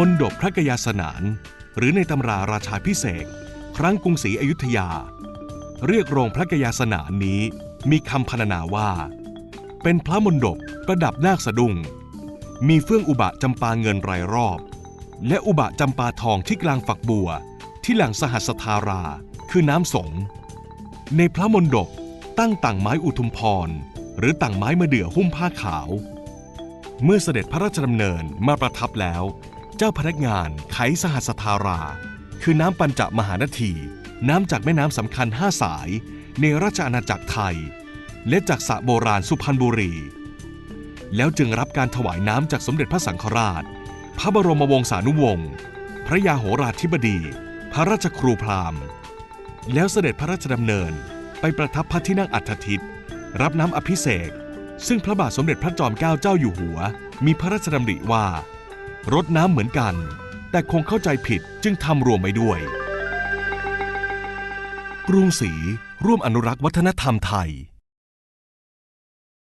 มนดบพระกยาสนาน หรือในตำราราชาพิเศษครั้งกรุงศรีอยุธยา เรียกโรงพระกยาสนานนี้มีคำพรรณนาว่า เป็นพระมนดบประดับนาคสะดุ้งมีเฟื่องอุบะจำปาเงินรายรอบ และอุบะจำปาทองที่กลางฝักบัว ที่หลังสหัสธารา คือน้ำสง ในพระมนดบตั้งต่างไม้อุทุมพร หรือต่างไม้มะเดื่อหุ้มผ้าขาว เมื่อเสด็จพระราชดำเนินมาประทับแล้ว เจ้าพนักงานไขสหัสธารา คือน้ำปัญจมหานาที น้ำจากแม่น้ำสำคัญห้าสาย ในราชอาณาจักรไทย และจากสระโบราณสุพรรณบุรี แล้วจึงรับการถวายน้ำจากสมเด็จพระสังฆราช พระบรมวงศานุวงศ์พระยาโหราธิบดี พระราชครูพราหมณ์ แล้วเสด็จพระราชดำเนินไปประทับพระที่นั่งอัฐทิตรับน้ำอภิเษกซึ่งพระบาทสมเด็จพระจอมเกล้าเจ้าอยู่หัว มีพระราชดำริว่า รดน้ำเหมือนกัน แต่คงเข้าใจผิดจึงทำรวมไปด้วย กรุงศรีร่วมอนุรักษ์วัฒนธรรมไทย